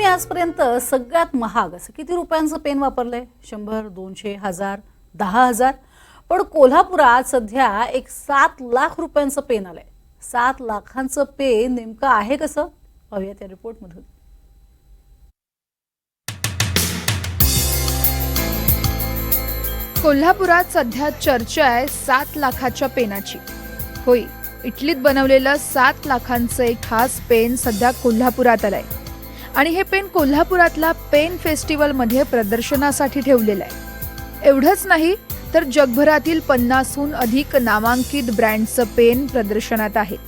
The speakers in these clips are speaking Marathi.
तुम्ही आजपर्यंत सगळ्यात महाग असं किती रुपयांचं पेन वापरलंय? शंभर दोनशे हजार दहा हजार. पण कोल्हापुरात सध्या एक सात लाख रुपयांचं पेन आलंय. सात लाखांचं पेन नेमकं आहे कसं? पाहूया त्या रिपोर्टमधून. कोल्हापुरात सध्या चर्चा आहे सात लाखाच्या पेनाची. होय इटलीत बनवलेलं सात लाखांचं एक खास पेन सध्या कोल्हापुरात आलंय. आणि हे पेन कोल्हापुरातला पेन फेस्टिवलमध्ये प्रदर्शनासाठी ठेवलेलं आहे. एवढंच नाही तर जगभरातील पन्नासहून अधिक नामांकित ब्रँडचं पेन प्रदर्शनात आहेत.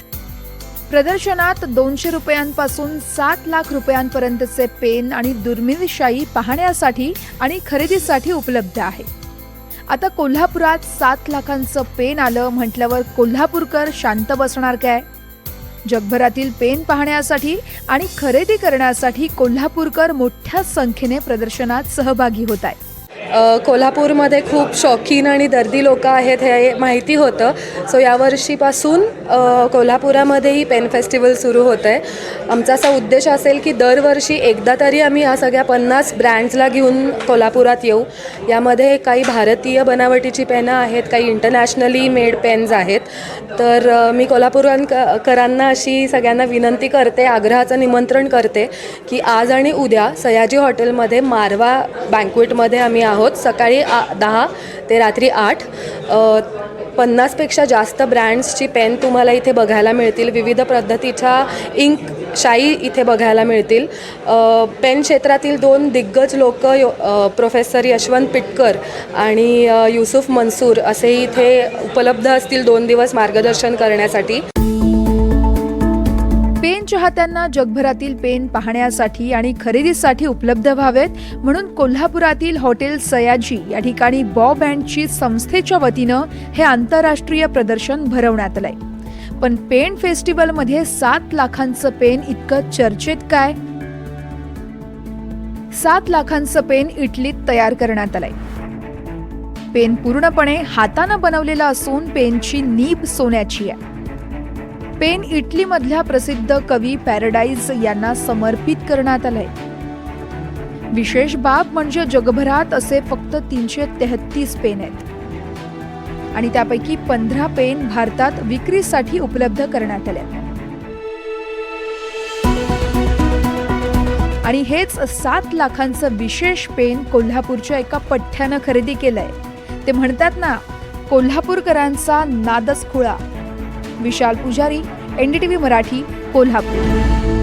प्रदर्शनात दोनशे रुपयांपासून सात लाख रुपयांपर्यंतचे पेन आणि दुर्मिळ शाई पाहण्यासाठी आणि खरेदीसाठी उपलब्ध आहे. आता कोल्हापुरात सात लाखांचं पेन आलं म्हटल्यावर कोल्हापूरकर शांत बसणार काय? जगभरातील पेन पाहण्यासाठी आणि खरेदी करण्यासाठी कोल्हापूरकर मोठ्या संख्येने प्रदर्शनात सहभागी होत आहेत. कोल्हापूरमध्ये खूप शौकीन आणि दर्दी लोक आहेत हे माहिती होतं. सो यावर्षीपासून कोल्हापुरामध्येही पेन फेस्टिवल सुरू होतं आहे आमचा असा उद्देश असेल की दरवर्षी एकदा तरी आम्ही या सगळ्या पन्नास ब्रँड्सला घेऊन कोल्हापुरात येऊ. यामध्ये काही भारतीय बनावटीची पेनं आहेत काही इंटरनॅशनली मेड पेन्स आहेत. तर मी कोल्हापूरकरांना अशी सगळ्यांना विनंती करते आग्रहाचं निमंत्रण करते की आज आणि उद्या सयाजी हॉटेलमध्ये मारवा बँक्वेटमध्ये आम्ही आहोत. सकाळी आ दहा ते रात्री आठ. पन्नासपेक्षा जास्त ब्रँड्सची पेन तुम्हाला इथे बघायला मिळतील. विविध पद्धतीच्या इंक शाई इथे बघायला मिळतील. पेन क्षेत्रातील दोन दिग्गज लोक प्रोफेसर यशवंत पिटकर आणि युसुफ मनसूर असे इथे उपलब्ध असतील दोन दिवस मार्गदर्शन करण्यासाठी. चाहत्यांना जगभरातील पेन पाहण्यासाठी आणि खरेदीसाठी उपलब्ध व्हावेत म्हणून कोल्हापुरातील हॉटेल सयाजी या ठिकाणी बॉब अँडची संस्थेच्या वतीनं हे आंतरराष्ट्रीय प्रदर्शन भरवण्यात आलंय. पण पेन फेस्टिवलमध्ये सात लाखांचं पेन इतकं चर्चेत काय? सात लाखांचं पेन इटलीत तयार करण्यात आलंय. पेन पूर्णपणे हातानं बनवलेला असून पेनची नीब सोन्याची आहे. पेन इटलीमधल्या प्रसिद्ध कवी पॅराडाईज यांना समर्पित करण्यात आलंय. विशेष बाब म्हणजे जगभरात असे फक्त तीनशे तेहतीस पेन आहेत. आणि त्यापैकी पंधरा पेन भारतात विक्रीसाठी उपलब्ध करण्यात आले. आणि हेच सात लाखांचं विशेष पेन कोल्हापूरच्या एका पठ्ठ्यानं खरेदी केलंय. ते म्हणतात ना कोल्हापूरकरांचा नादच खुळा विशाल पुजारी एनडीटीव्ही मराठी कोल्हापूर.